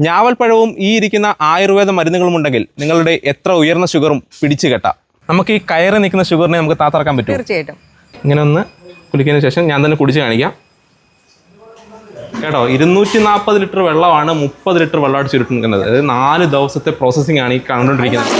ഞാവൽപ്പഴവും ഈ ഇരിക്കുന്ന ആയുർവേദ മരുന്നുകളും ഉണ്ടെങ്കിൽ നിങ്ങളുടെ എത്ര ഉയർന്ന ഷുഗറും പിടിച്ചു കെട്ടാം. നമുക്ക് ഈ കയറി നിൽക്കുന്ന ഷുഗറിനെ നമുക്ക് താത്തറക്കാൻ പറ്റും തീർച്ചയായിട്ടും. ഇങ്ങനെ ഒന്ന് കുടിക്കുന്നതിന് ശേഷം ഞാൻ തന്നെ കുടിച്ച് കാണിക്കാം. കേട്ടോ ഇരുന്നൂറ്റി നാൽപ്പത് ലിറ്റർ വെള്ളമാണ് മുപ്പത് ലിറ്റർ വെള്ളമായിട്ട് ചുരുട്ടുന്നത് അതായത് നാല് ദിവസത്തെ പ്രോസസ്സിംഗ് ആണ് ഈ കണ്ടുകൊണ്ടിരിക്കുന്നത്.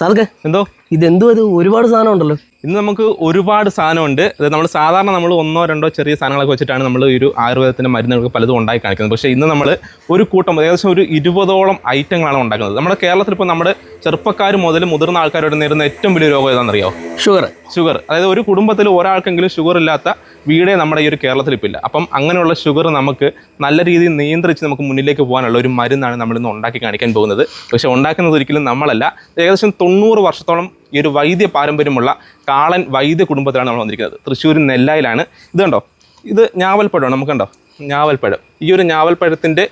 സാർക്ക് എന്തോ? ഇതെന്തോ ഇത് ഒരുപാട് സാധനം ഉണ്ടല്ലോ. ഇന്ന് നമുക്ക് ഒരുപാട് സാധനമുണ്ട്. അതായത് നമ്മൾ സാധാരണ നമ്മൾ ഒന്നോ രണ്ടോ ചെറിയ സാധനങ്ങളൊക്കെ വെച്ചിട്ടാണ് നമ്മൾ ഈ ഒരു ആയുർവേദത്തിന്റെ മരുന്നുകൾക്ക് പലതും ഉണ്ടാക്കി കാണിക്കുന്നത്. പക്ഷേ ഇന്ന് നമ്മൾ ഒരു കൂട്ടം ഏകദേശം ഒരു ഇരുപതോളം ഐറ്റങ്ങളാണ് ഉണ്ടാക്കുന്നത്. നമ്മുടെ കേരളത്തിൽ ഇപ്പോൾ നമ്മുടെ ചെറുപ്പക്കാർ മുതൽ മുതിർന്ന ആൾക്കാരോട് നേരിടുന്ന ഏറ്റവും വലിയ രോഗം ഏതാണെന്നറിയോ? ഷുഗർ ഷുഗർ അതായത് ഒരു കുടുംബത്തിൽ ഒരാൾക്കെങ്കിലും ഷുഗർ ഇല്ലാത്ത വീടേ നമ്മുടെ ഈ ഒരു കേരളത്തിൽ ഇപ്പോൾ ഇല്ല. അപ്പം അങ്ങനെയുള്ള ഷുഗർ നമുക്ക് നല്ല രീതിയിൽ നിയന്ത്രിച്ച് നമുക്ക് മുന്നിലേക്ക് പോകാനുള്ള ഒരു മരുന്നാണ് നമ്മളിന്ന് ഉണ്ടാക്കി കാണിക്കാൻ പോകുന്നത്. പക്ഷേ ഉണ്ടാക്കുന്നത് ഒരിക്കലും നമ്മളല്ല. ഏകദേശം തൊണ്ണൂറ് വർഷത്തോളം ഈ ഒരു വൈദ്യ പാരമ്പര്യമുള്ള കാളൻ വൈദ്യ കുടുംബത്തിലാണ് നമ്മൾ വന്നിരിക്കുന്നത്. തൃശ്ശൂർ നെല്ലായിലാണ്. ഇത് കണ്ടോ? ഇത് ഞാവൽപ്പഴമാണ്. നമുക്ക് കണ്ടോ? ഞാവൽപ്പഴം. ഈ ഒരു ഞാവൽപ്പഴത്തിന്റെ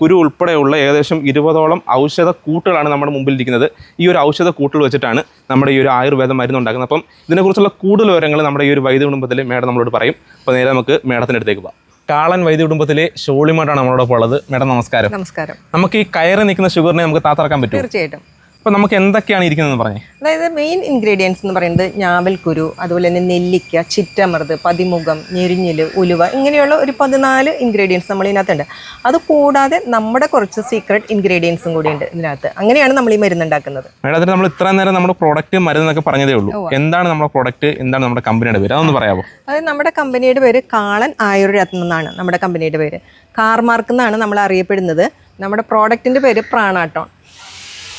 കുരു ഉൾപ്പെടെയുള്ള ഏകദേശം ഇരുപതോളം ഔഷധ കൂട്ടുകളാണ് നമ്മുടെ മുമ്പിൽ ഇരിക്കുന്നത് ഈ ഒരു ഔഷധ കൂട്ടുകൾ വെച്ചിട്ടാണ് നമ്മുടെ ഈ ഒരു ആയുർവേദ മരുന്ന് ഉണ്ടാക്കുന്നത്. അപ്പം ഇതിനെക്കുറിച്ചുള്ള കൂടുതൽ വിവരങ്ങൾ നമ്മുടെ ഈ ഒരു വൈദ്യ കുടുംബത്തിലെ മേഡം നമ്മളോട് പറയും. അപ്പോൾ നേരെ നമുക്ക് മേഡത്തിന്റെ അടുത്തേക്ക് പോകാം. കാളൻ വൈദ്യ കുടുംബത്തിലെ ഷോളിമാട്ടാണ് നമ്മളോടൊപ്പം ഉള്ളത്. മേഡം നമസ്കാരം. നമസ്കാരം. നമുക്ക് ഈ കയറി നിൽക്കുന്ന ഷുഗറിനെ നമുക്ക് താത്തറക്കാൻ പറ്റും തീർച്ചയായിട്ടും. അപ്പോൾ നമുക്ക് എന്തൊക്കെയാണ് ഇരിക്കുന്നതെന്ന് പറഞ്ഞേ. അതായത് മെയിൻ ഇൻഗ്രീഡിയൻസ് എന്ന് പറയുന്നത് ഞാവൽക്കുരു അതുപോലെ തന്നെ നെല്ലിക്ക ചിറ്റമൃത് പതിമുഖം ഞെരിഞ്ഞിൽ ഉലുവ ഇങ്ങനെയുള്ള ഒരു പതിനാല് ഇൻഗ്രീഡിയൻസ് നമ്മൾ ഇതിനകത്തുണ്ട്. അത് കൂടാതെ നമ്മുടെ കുറച്ച് സീക്രട്ട് ഇൻഗ്രീഡിയൻസും കൂടിയുണ്ട് ഉണ്ട് ഇതിനകത്ത്. അങ്ങനെയാണ് നമ്മൾ ഈ മരുന്ന് ഉണ്ടാക്കുന്നത്. മേഡം അതിന് നമ്മൾ ഇത്ര നേരം നമ്മുടെ പ്രോഡക്റ്റ് മരുന്നൊക്കെ പറഞ്ഞതേ ഉള്ളൂ. എന്താണ് നമ്മുടെ പ്രോഡക്റ്റ് എന്താണ് നമ്മുടെ കമ്പനിയുടെ പേര്? അതൊന്ന് പറയാമോ അത് നമ്മുടെ കമ്പനിയുടെ പേര് കാളൻ ആയുർരത്നം എന്നാണ് നമ്മുടെ കമ്പനിയുടെ പേര്. കാർമാർക്ക് എന്നാണ് നമ്മൾ അറിയപ്പെടുന്നത്. നമ്മുടെ പ്രോഡക്റ്റിന്റെ പേര് പ്രാണാട്ടോൺ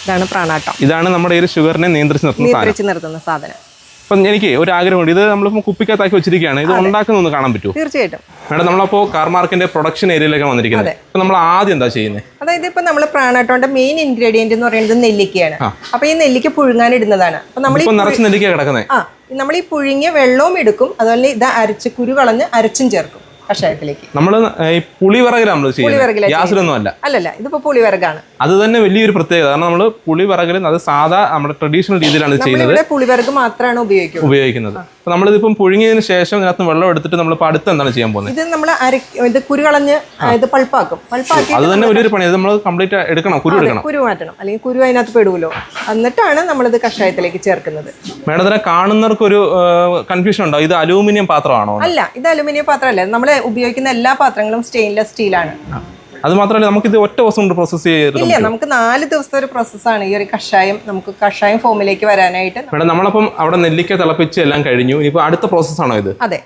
ഇതാണ് പ്രാണാട്ടം. ഇതാണ് നമ്മുടെ ഒരു ഷുഗറിനെ നിയന്ത്രിച്ച് നിർത്തുന്ന നിർത്തുന്ന സാധനം. അപ്പം എനിക്ക് ഒരു ആഗ്രഹമുണ്ട് ഇത് നമ്മളിപ്പോൾ കുപ്പിക്കകത്താക്കി വെച്ചിരിക്കുകയാണ്. ഇത് ഉണ്ടാക്കുന്ന ഒന്ന് കാണാൻ പറ്റുമോ? തീർച്ചയായിട്ടും. മേഡം നമ്മളപ്പോൾ കാർമാർക്കിന്റെ പ്രൊഡക്ഷൻ ഏരിയയിലേക്ക് വന്നിരിക്കുന്നത്. അപ്പം നമ്മൾ ആദ്യം എന്താ ചെയ്യുന്നത് അതായത് ഇപ്പൊ നമ്മൾ പ്രാണാട്ടോന്റെ മെയിൻ ഇൻഗ്രീഡിയന്റ് എന്ന് പറയുന്നത് നെല്ലിക്കയാണ്. അപ്പൊ ഈ നെല്ലിക്ക പുഴുങ്ങാൻ ഇടുന്നതാണ്. അപ്പൊ നമ്മൾ നിറച്ച് നെല്ലിക്ക കിടക്കുന്നത് നമ്മൾ ഈ പുഴുങ്ങിയ വെള്ളവും എടുക്കും. അതുപോലെ ഇത് അരച്ച് കുരു കളഞ്ഞ് അരച്ചും ചേർക്കും. കഷായത്തിലേക്ക്. നമ്മൾ ഈ പുളിവിറകിലാണ് നമ്മൾ ചെയ്യുന്നത്. ഗ്യാസിലൊന്നും അല്ല. അല്ലല്ല ഇതിപ്പോ പുളിവിറകാണ്. അത് തന്നെ വലിയൊരു പ്രത്യേകത. കാരണം നമ്മൾ പുളിവിറകിൽ അത് സാധാ നമ്മുടെ ട്രഡീഷണൽ രീതിയിലാണ് ചെയ്യുന്നത്. പുളിവിറക് മാത്രമാണ് ഉപയോഗിക്കുന്നത്. ഉപയോഗിക്കുന്നത്. അപ്പോൾ നമ്മളിതിപ്പം പുഴുങ്ങിയതിന് ശേഷം ഇതിനകത്ത് വെള്ളം എടുത്തിട്ട് നമ്മൾ ഇപ്പോൾ അടുത്ത് എന്താണ് ചെയ്യാൻ പോകുന്നത്? ഇത് നമ്മൾ ഇത് കുരു കളഞ്ഞ് ഇത് പൾപ്പാക്കും. പൾപ്പാക്കി അത് തന്നെ വലിയൊരു പണി അത് നമ്മൾ കംപ്ലീറ്റ് എടുക്കണം കുരു എടുക്കണം. കുരു മാറ്റണം. അല്ലെങ്കിൽ കുരു അതിനകത്ത് പെടുമല്ലോ എന്നിട്ടാണ് നമ്മളിത് കഷായത്തിലേക്ക് ചേർക്കുന്നത്. മേഡം ഇതിനെ കാണുന്നവർക്കൊരു കൺഫ്യൂഷൻ ഉണ്ടോ? ഇത് അലൂമിനിയം പാത്രമാണോ? അല്ല ഇത് അലുമിനിയം പാത്രമല്ല. നമ്മൾ ഉപയോഗിക്കുന്ന എല്ലാ പാത്രങ്ങളും സ്റ്റെയിൻലെസ് സ്റ്റീൽ ആണ്. അത് മാത്രമല്ല നമുക്ക് ഇത് ഒറ്റ ദിവസം കൊണ്ട് പ്രോസസ്സ് ചെയ്ത് ഇല്ല നമുക്ക് നാല് ദിവസത്തെ ഒരു പ്രോസസ്സാണ് ഈ ഒരു കഷായം. നമുക്ക് കഷായം ഫോമിലേക്ക് വരാനായിട്ട് മേഡം നമ്മളപ്പം അവിടെ നെല്ലിക്ക തിളപ്പിച്ച് എല്ലാം കഴിഞ്ഞു. ഇനിയിപ്പോൾ അടുത്ത പ്രോസസ്സാണോ ഇത്? അതെ.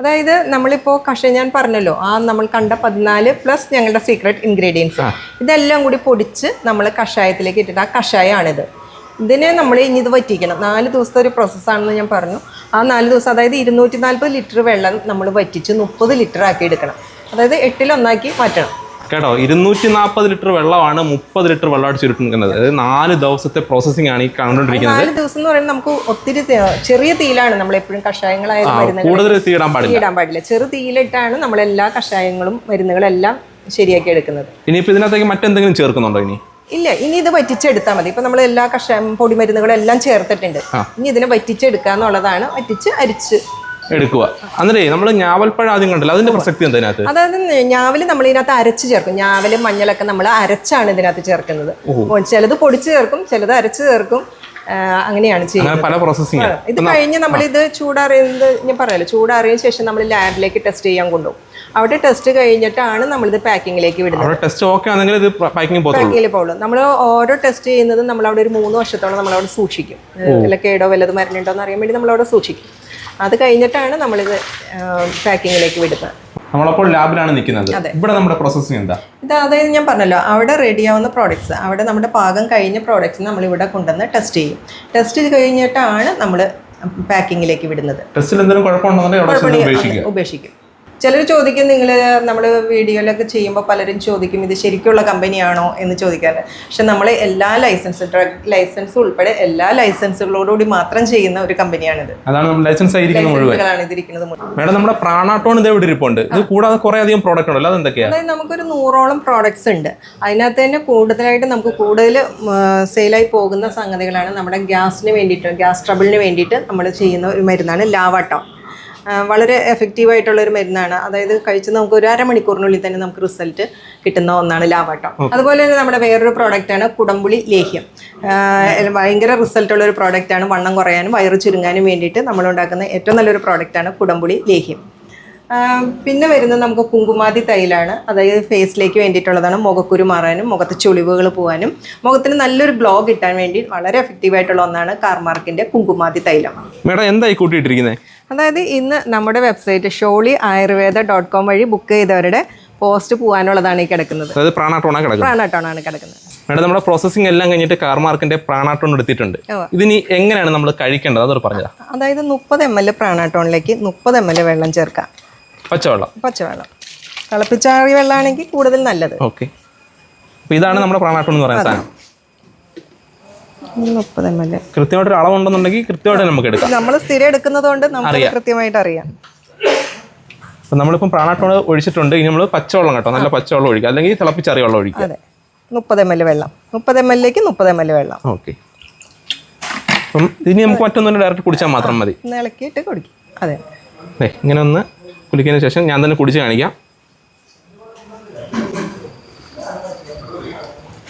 അതായത് നമ്മളിപ്പോൾ കഷായം ഞാൻ പറഞ്ഞല്ലോ ആ നമ്മൾ കണ്ട പതിനാല് പ്ലസ് ഞങ്ങളുടെ സീക്രട്ട് ഇൻഗ്രീഡിയൻസ് ഇതെല്ലാം കൂടി പൊടിച്ച് നമ്മൾ കഷായത്തിലേക്ക് ഇട്ടിട്ട് ആ കഷായമാണിത്. ഇതിനെ നമ്മൾ ഇനി ഇത് വറ്റിക്കണം. നാല് ദിവസത്തെ ഒരു പ്രോസസ്സാണെന്ന് ഞാൻ പറഞ്ഞു. ആ നാല് ദിവസം അതായത് ഇരുന്നൂറ്റി നാൽപ്പത് ലിറ്റർ വെള്ളം നമ്മൾ വറ്റിച്ച് മുപ്പത് ലിറ്റർ ആക്കി എടുക്കണം. അതായത് എട്ടിലൊന്നാക്കി മാറ്റണം. കേട്ടോ ഇരുന്നൂറ്റി നാൽപ്പത് ലിറ്റർ വെള്ളമാണ് മുപ്പത് ലിറ്റർ വെള്ളമായിട്ട് ചുരുട്ടുന്നത് അതായത് നാല് ദിവസത്തെ പ്രോസസ്സിംഗ് ആണ് ഈ കണ്ടുകൊണ്ടിരിക്കുന്നത്. നാല് ദിവസം എന്ന് പറയുന്നത് നമുക്ക് ഒത്തിരി ചെറിയ തീയിലാണ് നമ്മൾ എപ്പോഴും കഷായങ്ങളായാലും മരുന്നുകൾ കൂടുതൽ തീയിടാൻ പാടില്ല. ഇടാൻ പാടില്ല. ചെറു തീയിലിട്ടാണ് നമ്മൾ എല്ലാ കഷായങ്ങളും മരുന്നുകളെല്ലാം ശരിയാക്കി എടുക്കുന്നത്. ഇനിയിപ്പോൾ ഇതിനകത്തേക്ക് മറ്റെന്തെങ്കിലും ചേർക്കുന്നുണ്ടോ ഇനി? ഇല്ല ഇനി ഇത് വറ്റിച്ചെടുത്താൽ മതി. ഇപ്പൊ നമ്മൾ എല്ലാ കഷായം പൊടി മരുന്നുകളും എല്ലാം ചേർത്തിട്ടുണ്ട്. ഇനി ഇതിനെ വറ്റിച്ചെടുക്കുക എന്നുള്ളതാണ് വറ്റിച്ച് അരിച്ച്. എടുക്കുക. അന്നേരേ നമ്മൾ ഞാവൽപ്പഴം ആദ്യം കണ്ടല്ലോ. അതിന്റെ പ്രസക്തി എന്താ ഇതിനകത്ത്? അതായത് ഞാവൽ നമ്മൾ ഇതിനകത്ത് അരച്ച് ചേർക്കും. ഞാവലും മഞ്ഞളൊക്കെ നമ്മൾ അരച്ചാണ് ഇതിനകത്ത് ചേർക്കുന്നത്. ചിലത് പൊടിച്ച് ചേർക്കും ചിലത് അരച്ച് ചേർക്കും. അങ്ങനെയാണ് ചെയ്യുന്നത്. ഇത് കഴിഞ്ഞ് നമ്മൾ ഇത് ചൂടാറിയത് ഞാൻ പറയാലോ ചൂടാറിയതിനു ശേഷം നമ്മൾ ലാബിലേക്ക് ടെസ്റ്റ് ചെയ്യാൻ കൊണ്ടുപോകും. അവിടെ ടെസ്റ്റ് കഴിഞ്ഞിട്ടാണ് നമ്മളിത് പാക്കിങ്ങിലേക്ക് വിടുന്നത്. ടെസ്റ്റ് ഓക്കെ ആണെങ്കിൽ ഇത് പാക്കിങ്ങിൽ പോകുള്ളൂ നമ്മൾ ഓരോ ടെസ്റ്റ് ചെയ്യുന്നത് നമ്മൾ അവിടെ ഒരു മൂന്ന് വർഷത്തോളം നമ്മൾ അവിടെ സൂക്ഷിക്കും. വല്ല കേടോ വല്ലത് മരുന്നുണ്ടോ എന്ന് അറിയാൻ വേണ്ടി നമ്മൾ അവിടെ സൂക്ഷിക്കും. അത് കഴിഞ്ഞിട്ടാണ് നമ്മളിത് പാക്കിങ്ങിലേക്ക് വിടുന്നത്. നമ്മളപ്പോൾ ലാബിലാണ് നിൽക്കുന്നത്. ഇവിടെ നമ്മുടെ പ്രോസസ്സിംഗ് എന്താ? ഇത് അതായത് ഞാൻ പറഞ്ഞല്ലോ അവിടെ റെഡി ആവുന്ന പ്രോഡക്ട്സ് അവിടെ നമ്മുടെ പാകം കഴിഞ്ഞ പ്രോഡക്ട്സ് നമ്മൾ ഇവിടെ കൊണ്ടുവന്ന് ടെസ്റ്റ് ചെയ്യും. ടെസ്റ്റ് കഴിഞ്ഞിട്ടാണ് നമ്മൾ പാക്കിങ്ങിലേക്ക് വിടുന്നത്. ടെസ്റ്റിൽ എന്തെങ്കിലും കുഴപ്പമുണ്ടെന്നുണ്ടെങ്കിൽ ഉപേക്ഷിക്കും. ചിലർ ചോദിക്കും നിങ്ങൾ നമ്മൾ വീഡിയോയിലൊക്കെ ചെയ്യുമ്പോൾ പലരും ചോദിക്കും ഇത് ശരിക്കുള്ള കമ്പനിയാണോ? എന്ന് ചോദിക്കാറ്. പക്ഷെ നമ്മൾ എല്ലാ ലൈസൻസ് ഡ്രഗ് ലൈസൻസ് ഉൾപ്പെടെ എല്ലാ ലൈസൻസുകളോടുകൂടി മാത്രം ചെയ്യുന്ന ഒരു കമ്പനിയാണിത്. അതാണ് ലൈസൻസ് ആയിരിക്കുന്നത് ഇതിരിക്കുന്നത് മേഡം നമ്മുടെ പ്രാണാട്ടോൺ ഇത് ഇവിടെ ഇരിപ്പുണ്ട്? ഇത് കൂടാതെ കുറേ അധികം പ്രോഡക്റ്റ് ഉണ്ടല്ലോ അതെന്തൊക്കെയാ അതായത് നമുക്കൊരു നൂറോളം പ്രോഡക്ട്സ് ഉണ്ട്. അതിനകത്ത് തന്നെ കൂടുതലായിട്ട് നമുക്ക് കൂടുതൽ സെയിലായി പോകുന്ന സംഗതികളാണ് നമ്മുടെ ഗ്യാസിന് വേണ്ടിയിട്ട് ഗ്യാസ് ട്രബിളിന് വേണ്ടിയിട്ട് നമ്മൾ ചെയ്യുന്ന ഒരു മരുന്നാണ് ലാവാട്ടം. ആ, വളരെ എഫക്റ്റീവ് ആയിട്ടുള്ള ഒരു മരുന്നാണ്. അതായത് കഴിച്ച് നമുക്ക് ഒരു അരമണിക്കൂറിനുള്ളിൽ തന്നെ നമുക്ക് റിസൾട്ട് കിട്ടുന്ന ഒന്നാണ് ലാവാട്ടം. അതുപോലെ തന്നെ നമ്മുടെ വേറൊരു പ്രോഡക്റ്റാണ് കുടംപുളി ലേഹ്യം. ഭയങ്കര റിസൾട്ടുള്ള ഒരു പ്രോഡക്റ്റാണ് വണ്ണം കുറയാനും വയറ് ചുരുങ്ങാനും വേണ്ടിയിട്ട് നമ്മൾ ഉണ്ടാക്കുന്ന ഏറ്റവും നല്ലൊരു പ്രോഡക്റ്റാണ് കുടംപുളി ലേഹ്യം. പിന്നെ വരുന്നത് നമുക്ക് കുങ്കുമാതി തൈലാണ്. അതായത് ഫേസിലേക്ക് വേണ്ടിയിട്ടുള്ളതാണ് മുഖക്കുരു മാറാനും മുഖത്ത് ചുളിവുകൾ പോകാനും മുഖത്തിന് നല്ലൊരു ഗ്ലോ കിട്ടാൻ വേണ്ടി വളരെ എഫക്റ്റീവ് ആയിട്ടുള്ള ഒന്നാണ് കാർമാർക്കിന്റെ കുങ്കുമാതി തൈലം. മേഡം എന്തായി കൂട്ടിയിട്ടിരിക്കുന്നത് അതായത് ഇന്ന് നമ്മുടെ website Sholi Ayurveda dot com വഴി ബുക്ക് ചെയ്തവരുടെ പോസ്റ്റ് പോകാനുള്ളതാണ് ഈ കിടക്കുന്നത്. അതായത് പ്രാണാട്ടോണ കിടക്കുന്നത്. പ്രാണാട്ടോണാണ് കിടക്കുന്നത്. മേഡം നമ്മുടെ പ്രോസസ്സിംഗ് എല്ലാം കഴിഞ്ഞിട്ട് കാർമാർക്കിന്റെ പ്രാണാട്ടോൺ എടുത്തിട്ടുണ്ട്. ഇതിനി എങ്ങനെയാണ് നമ്മൾ കഴിക്കേണ്ടത്? അതൊരു പറഞ്ഞത് അതായത് മുപ്പത് എം എൽ പ്രാണാട്ടോണിലേക്ക് മുപ്പത് എം എൽ വെള്ളം ചേർക്കാം. പച്ചവെള്ളം. പച്ചവെള്ളം. തിളപ്പിച്ചാറിയ വെള്ളമാണെങ്കിൽ കൂടുതൽ നല്ലത്. ഓക്കെ. അപ്പോൾ ഇതാണ് നമ്മുടെ പ്രാണാട്ടോൺ എന്ന് പറയുന്ന സാധനം. മുപ്പത് എം എൽ. കൃത്യമായിട്ടൊരു അളവുണ്ടെന്നുണ്ടെങ്കിൽ കൃത്യമായിട്ട് നമുക്ക് എടുക്കാം. നമ്മൾ സ്ഥിരം എടുക്കുന്നത് കൊണ്ട് നമുക്ക് കൃത്യമായിട്ട് അറിയാം. അപ്പം നമ്മളിപ്പം പ്രാണാട്ടോൺ ഒഴിച്ചിട്ടുണ്ട്. ഇനി നമ്മൾ പച്ചവെള്ളം കേട്ടോ. നല്ല പച്ചവെള്ളം ഒഴിക്കുക അല്ലെങ്കിൽ തിളപ്പിച്ചറിയ വെള്ളം ഒഴിക്കുക അതെ. മുപ്പത് എം എൽ വെള്ളം. മുപ്പത് എം എല്ലേക്ക് മുപ്പത് എം എൽ വെള്ളം. ഓക്കെ. അപ്പം ഇനി നമുക്ക് മറ്റൊന്നും ഡയറക്റ്റ് കുടിച്ചാൽ മാത്രം മതി. ഇളക്കിയിട്ട് കുടിക്കും. അതെ. ഇങ്ങനെ ഒന്ന് കുടിക്കുന്നതിന് ശേഷം ഞാൻ തന്നെ കുടിച്ച് കാണിക്കാം.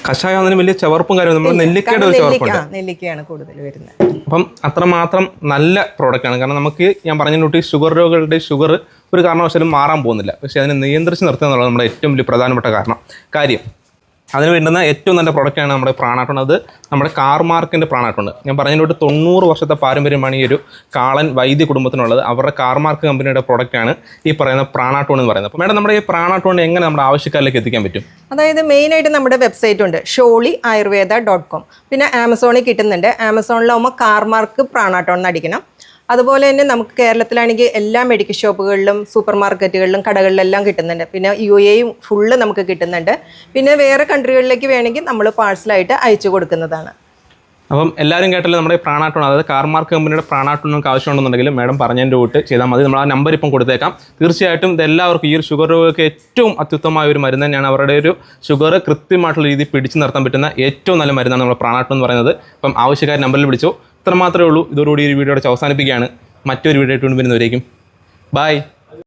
കഷായം അതിന് വലിയ ചവർപ്പും കാര്യം നമ്മൾ നെല്ലിക്കയുടെ ഒരു ചവർപ്പുണ്ട്. നെല്ലിക്കയാണ് കൂടുതൽ വരുന്നത്. അപ്പം അത്രമാത്രം നല്ല പ്രോഡക്റ്റാണ് കാരണം നമുക്ക് ഞാൻ പറഞ്ഞ കൂട്ടി ഷുഗർ രോഗികളുടെ ഷുഗർ ഒരു കാരണവശാലും മാറാൻ പോകുന്നില്ല. പക്ഷേ അതിനെ നിയന്ത്രിച്ച് നിർത്തുക എന്നുള്ളത് നമ്മുടെ ഏറ്റവും വലിയ പ്രധാനപ്പെട്ട കാരണം. കാര്യം അതിന് വേണ്ടുന്ന ഏറ്റവും നല്ല പ്രോഡക്റ്റാണ് നമ്മുടെ പ്രാണാട്ടുണ്ട് അത് നമ്മുടെ കാർമാർക്കിന്റെ പ്രാണാട്ടുണ്ട് ഞാൻ പറഞ്ഞതിനോട്ട് തൊണ്ണൂറ് വർഷത്തെ പാരമ്പര്യമാണ് ഈ ഒരു കാളൻ വൈദ്യ കുടുംബത്തിനുള്ളത്. അവരുടെ കാർമാർക്ക് കമ്പനിയുടെ പ്രോഡക്റ്റാണ് ഈ പറയുന്ന പ്രാണാട്ടോൺ എന്ന് പറയുന്നത്. അപ്പോൾ മേഡം നമ്മുടെ ഈ പ്രാണാട്ടോൺ എങ്ങനെ നമ്മുടെ ആവശ്യക്കാരിലേക്ക് എത്തിക്കാൻ പറ്റും? അതായത് മെയിനായിട്ട് നമ്മുടെ വെബ്സൈറ്റ് ഉണ്ട്. ഷോളി ആയുർവേദ ഡോട്ട് കോം പിന്നെ ആമസോണിൽ കിട്ടുന്നുണ്ട്. ആമസോണിലാവുമ്പോൾ കാർമാർക്ക് പ്രാണാട്ടോൺ എന്ന് അടിക്കണം. അതുപോലെ തന്നെ നമുക്ക് കേരളത്തിലാണെങ്കിൽ എല്ലാ മെഡിക്കൽ ഷോപ്പുകളിലും സൂപ്പർ മാർക്കറ്റുകളിലും കടകളിലെല്ലാം കിട്ടുന്നുണ്ട്. പിന്നെ യു എയും ഫുള്ള് നമുക്ക് കിട്ടുന്നുണ്ട്. പിന്നെ വേറെ കൺട്രികളിലേക്ക് വേണമെങ്കിൽ നമ്മൾ പാഴ്സലായിട്ട് അയച്ചു കൊടുക്കുന്നതാണ്. അപ്പം എല്ലാവരും കേട്ടല്ലോ നമ്മുടെ പ്രാണാട്ടോൺ അതായത് കാർമാർക്ക് കമ്പനിയുടെ പ്രാണാട്ടോൺ നമുക്ക് ആവശ്യമുണ്ടെന്നുണ്ടെങ്കിൽ മാഡം പറഞ്ഞതിന്റെ കൂട്ട് ചെയ്താൽ മതി. നമ്മൾ ആ നമ്പർ ഇപ്പം കൊടുത്തേക്കാം. തീർച്ചയായിട്ടും ഇതെല്ലാവർക്കും ഈ ഒരു ഷുഗർ രോഗികൾക്ക് ഏറ്റവും അത്യുത്തമമായ ഒരു മരുന്ന് തന്നെയാണ് അവരുടെ ഒരു ഷുഗർ കൃത്യമായിട്ടുള്ള രീതിയിൽ പിടിച്ചു നിർത്താൻ പറ്റുന്ന ഏറ്റവും നല്ല മരുന്നാണ് നമ്മുടെ പ്രാണാട്ടോൺ എന്ന് പറയുന്നത്. അപ്പം ആവശ്യക്കാർ നമ്പറിൽ വിളിച്ചു. ഇത്ര മാത്രമേ ഉള്ളൂ. ഇതോടുകൂടി ഈ വീഡിയോ അവസാനിപ്പിക്കുകയാണ്. മറ്റൊരു വീഡിയോ ആയിട്ട് വരുന്നവരേക്കും. ബൈ